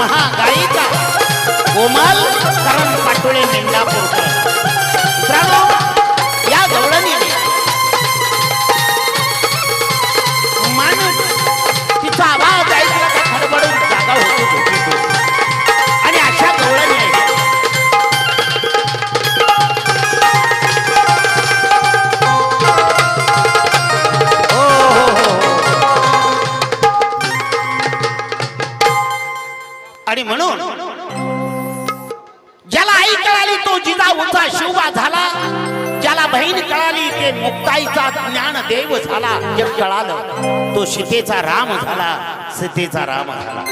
महागायिका कोमल करम पाटोळे मेंढापूरकर. आणि म्हणून. ज्याला आई कळाली तो जिजाऊचा शिवबा झाला. ज्याला बहीण कळाली ते मुक्ताईचा ज्ञान देव झाला. जे कळालं तो सीतेचा राम झाला. सीतेचा राम झाला.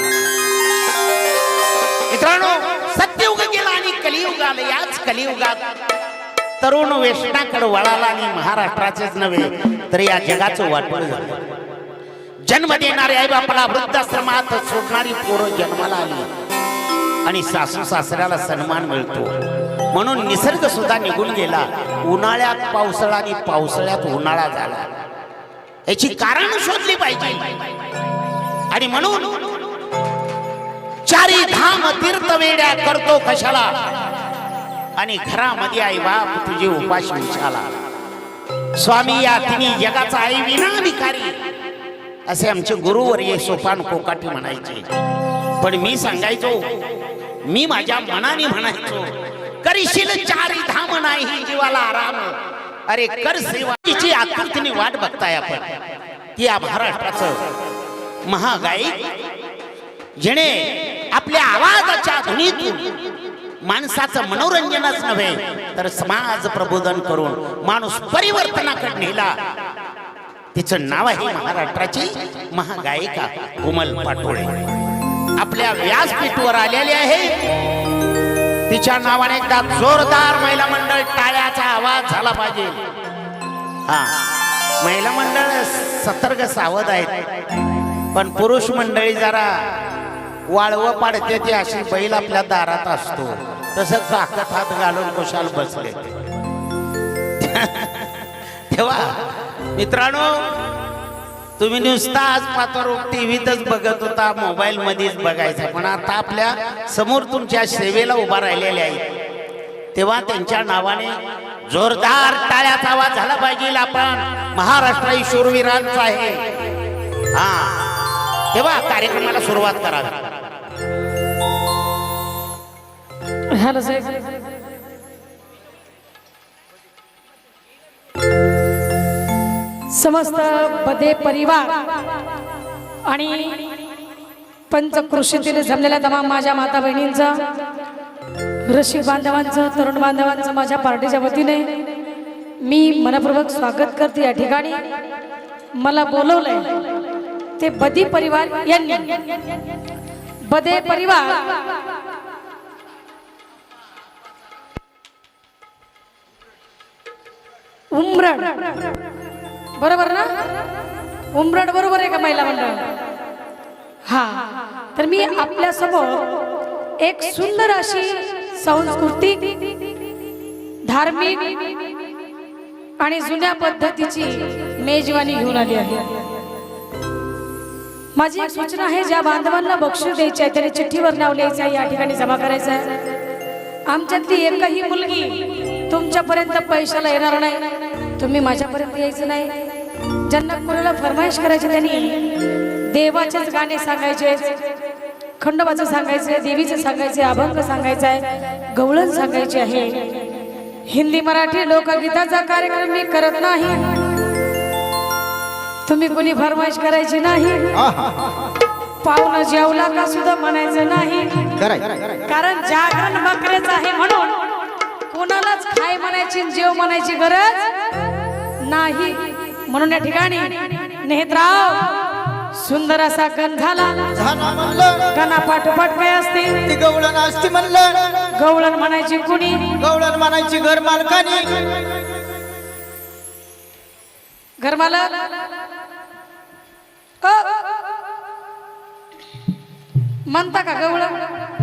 मित्रांनो सत्ययुग गेला आणि कलियुग आलं. याच कलियुगात तरुण वेष्टाकडे वळाला आणि महाराष्ट्राचेच नव्हे तर या जगाचं वाटोळ झालं. जन्म देणारे आई बापाला वृद्धाश्रमात सोडणारी पोरं जन्माला आली. आणि सासू सासऱ्याला सन्मान मिळतो. म्हणून निसर्ग सुद्धा निघून गेला. उन्हाळ्यात पावसाळा आणि पावसाळ्यात उन्हाळा झाला. याची कारण शोधली पाहिजे. आणि म्हणून चारी धाम तीर्थ वेड्या करतो कशाला? आणि घरामध्ये आई बाप तुझे उपाश विचाला स्वामी या तिन्ही जगाचा आई विना भिकारी असे आमचे गुरुवर्य सोपान कोकाठी म्हणायचे. पण मी सांगायचो मी माझ्या मनाने म्हणायचो करशील चारी धाम नाही जीवाला आराम. अरे कर सेवा आकृतीने वाट बघताय आपण. ती या महाराष्ट्राचं महागाई जेणे आपल्या आवाजाच्या ध्वनीतून माणसाचं मनोरंजनच नव्हे तर समाज प्रबोधन करून माणूस परिवर्तनाकडे नेला. तिचं नाव आहे महाराष्ट्राची महागायिका कोमल पाटोळे. आपल्या व्यासपीठवर आलेली आहे. तिच्या नावाने एकदा जोरदार महिला मंडळ टाळ्याचा आवाज झाला पाहिजे. हा महिला मंडळ सतर्क सावध आहेत. पण पुरुष मंडळी जरा वाळव पाडते ती अशी बैल आपल्या दारात असतो. तसं काकत हात घालून कुशाल बसले. तेव्हा मित्रांनो तुम्ही नुसता आज पात्र टीव्हीतच बघत होता मोबाईल मध्येच बघायचा. पण आता आपल्यासमोर तुमच्या सेवेला उभा राहिलेले आहेत. तेव्हा त्यांच्या नावाने जोरदार टाळ्याचा आवाज झाला पाहिजे. आपण महाराष्ट्राई शूरवीरांचा आहे. हा. तेव्हा कार्यक्रमाला सुरुवात करावी समस्त पदे परिवार आणि पंचकृषीतील जमलेल्या तमाम माझ्या माता बहिणींचं रसिक बांधवांचं तरुण बांधवांचं माझ्या पार्टीच्या वतीने मी मनपूर्वक स्वागत करते. या ठिकाणी मला बोलवलंय ते बदी परिवार यांनी. बदे परिवार. उमरण बरोबर ना? उमरट बरोबर आहे का महिला मंडळ? हा. तर मी आपल्यासमोर एक सुंदर अशी सांस्कृतिक धार्मिक आणि जुन्या पद्धतीची मेजवानी घेऊन आली आहे. माझी एक सूचना आहे ज्या बांधवांना बक्षीस द्यायची आहे त्याने चिठ्ठीवर नाव लिहायचं आहे या ठिकाणी जमा करायचं आहे. आमच्यातली एकही मुलगी तुमच्यापर्यंत पैशाला येणार नाही. तुम्ही माझ्यापर्यंत यायचं नाही. ज्यांना कोणाला फरमाईश करायची त्यांनी देवाचेच गाणे सांगायचे खंडोबाचं सांगायचं देवीचं सांगायचं अभंग सांगायचं आहे गवळण सांगायचे आहे. हिंदी मराठी लोकगीताचा कार्यक्रम मी करत नाही. तुम्ही कोणी फरमाईश करायची नाही. पाहुणं जेवला का सुद्धा म्हणायचं नाही. कारण जागरण बकरेच आहे म्हणून कोणालाच खाय म्हणायची जेव म्हणायची गरज नाही. म्हणून या ठिकाणी नेहतराव सुंदर असा कण झाला. कणा पाठोपाठ काय असते गवळण असती म्हणलं. गवळण म्हणायची कुणी? गवळण म्हणायची घर मालकानी. घरमाला म्हणता का गवळण?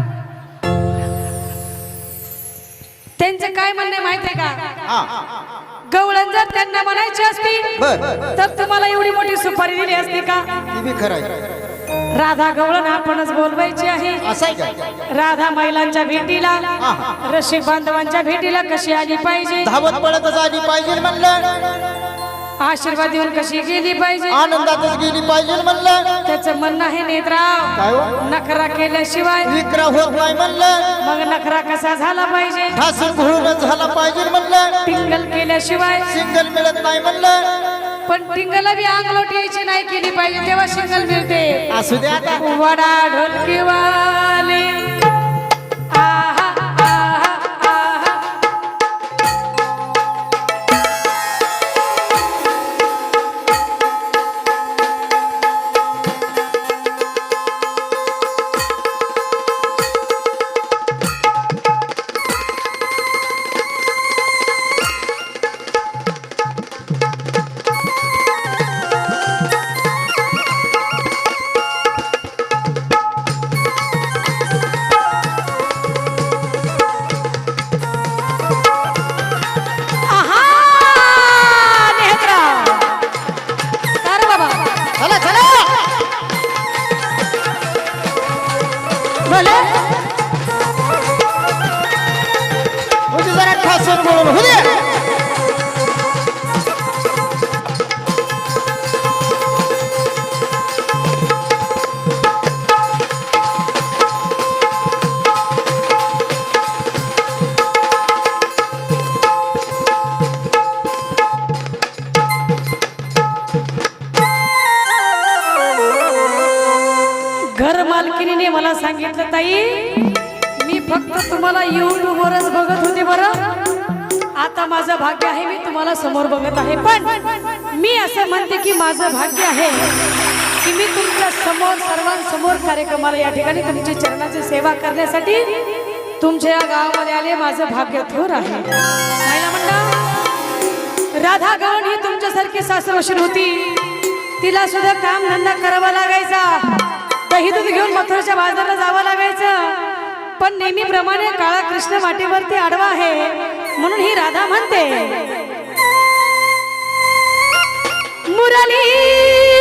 त्यांचं काय म्हणणे माहितीये का? गवळण जर त्यांना म्हणायची असती तर तुम्हाला एवढी मोठी सुपारी दिली असती का? राधा गवळण आपणच बोलवायची आहे. राधा महिलांच्या भेटीला रसिक बांधवांच्या भेटीला कशी आली पाहिजे? धावत पळतच आली पाहिजे म्हणलं. आशीर्वाद देऊन कशी गेली पाहिजे? आनंदातच गेली पाहिजे म्हणलं. त्याचं म्हणणं आहे नेत्राव काय हो? नखरा केल्याशिवाय विक्रा होत नाही म्हणलं. मग नखरा कसा झाला पाहिजे? ठासून घोळून झाला पाहिजे म्हणलं. टिंगल केल्याशिवाय सिंगल मिळत नाही म्हणलं. पण टिंगल बी अंगलोट यायची नाही केली पाहिजे तेव्हा शिंगल मिळते. असू द्या आता. वडा ढोलकीवाले. आहा, मला सांगितलं ताई मी फक्त तुम्हाला युट्यूबवरच बघत होते बरं. आता माझं भाग्य आहे मी तुम्हाला समोर बघत आहे. पण मी असं म्हणते की माझं भाग्य आहे की मी तुमच्यासमोर सर्वांसमोर कार्यक्रमाला या ठिकाणी तुमची चरणाची सेवा करण्यासाठी तुमच्या या गावामध्ये आले. माझं भाग्य थोर आहे. महिला मंडळ राधा गवण ही तुमच्यासारखी सासरोशन होती. तिला सुद्धा काम धंदा करावा लागायचा. काही दूध घेऊन मथुराच्या बाजारला जावं लागायचं. पण नेहमीप्रमाणे काळा कृष्ण वाटेवरती आडवा आहे म्हणून ही राधा म्हणते मुरली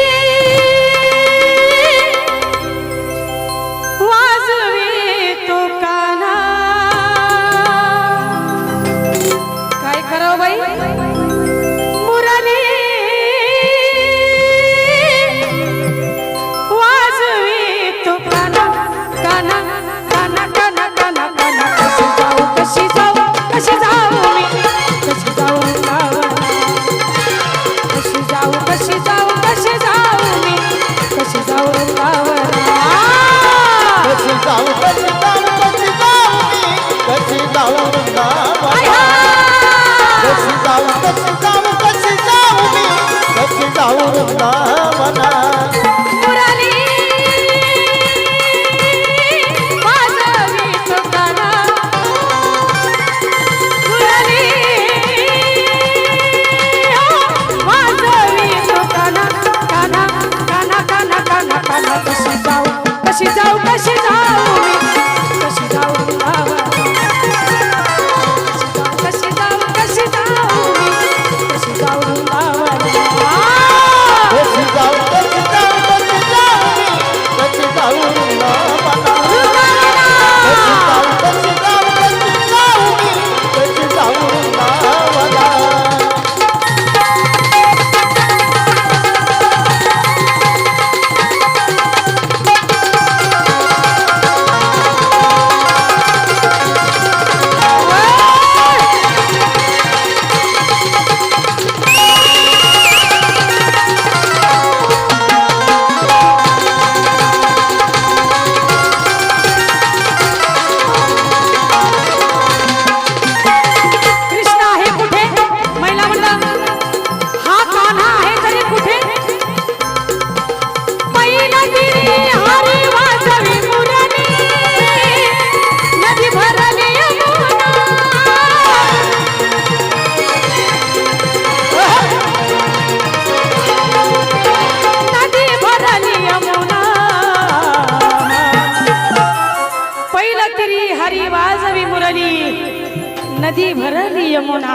नदी भरली यमुना.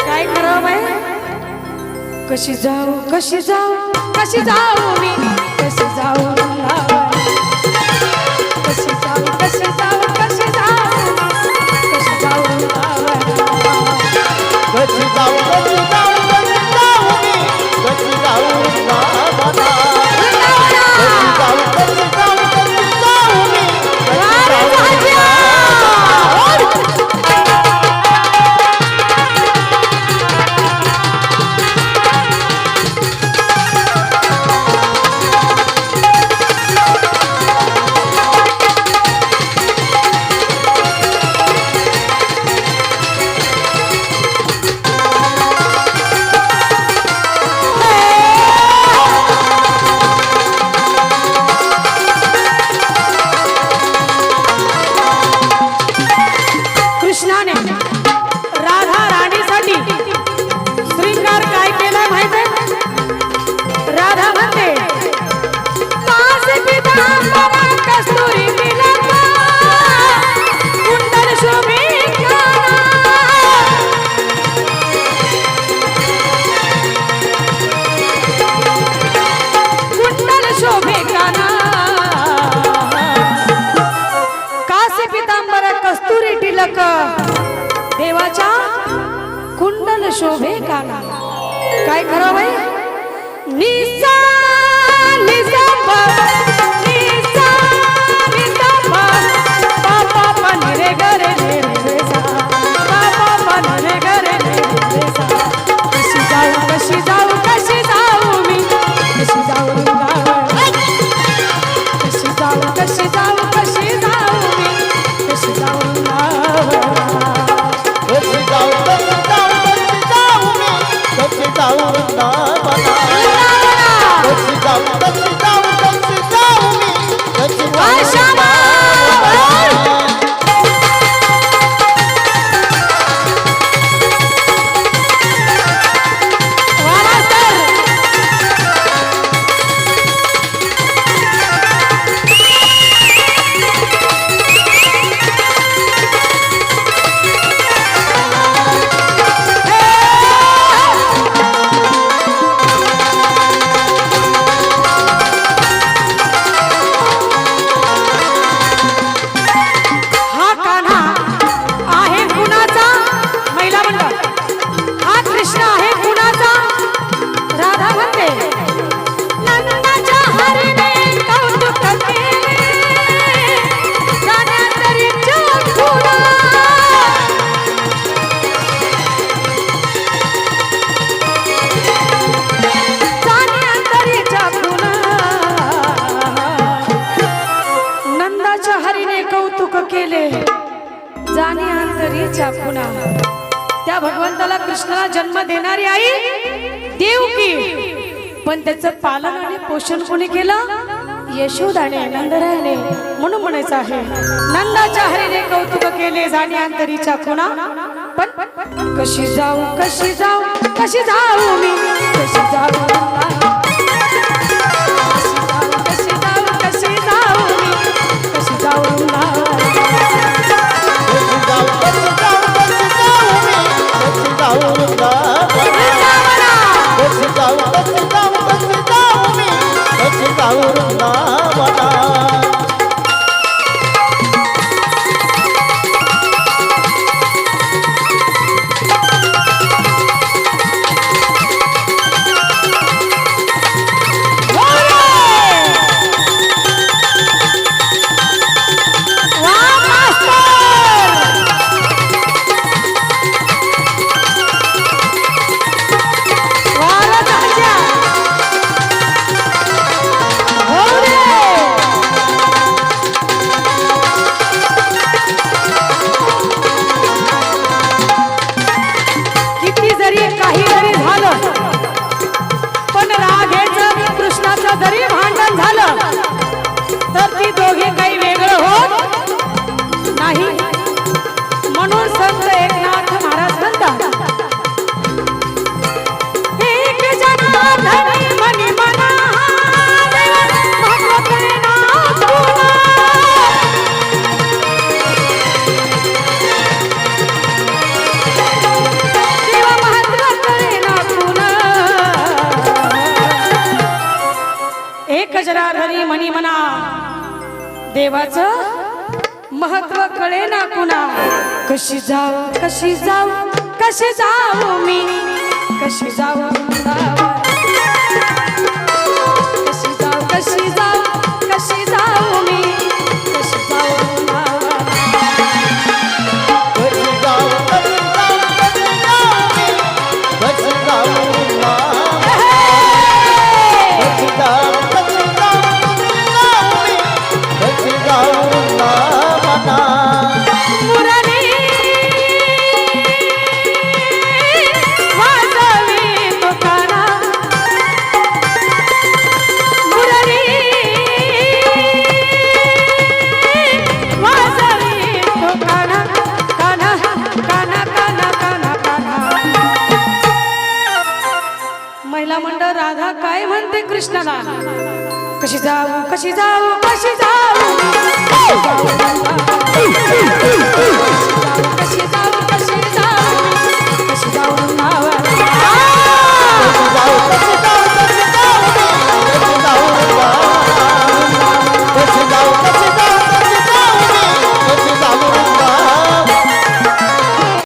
काय करावं आहे कशी जाऊ कशी जाऊ कशी जाऊ मी? कशी जाऊ जनक देवाच्या कुंडल शोभे काना काय खरं बाई? निसा पण त्याचं पालन आणि पोषण कोणी केलं? यशोदाने नंदरायाने म्हणून म्हणायचं आहे. नंदाच्या हरीने कौतुक केले जाणे अंतरीच्या खुणा. पण कशी जाऊ कशी जाऊ कशी जाऊ मी? कशी जाऊ? देवाच महत्त्व कळे ना कुणा? कशी जाऊ कशी जाऊ कशी जाऊ मी? कशी जाऊ कशी जाऊ कशी म्हणते कृष्णाला कशी जाऊ कशी जाऊ कशी जाऊ? कशी जाऊ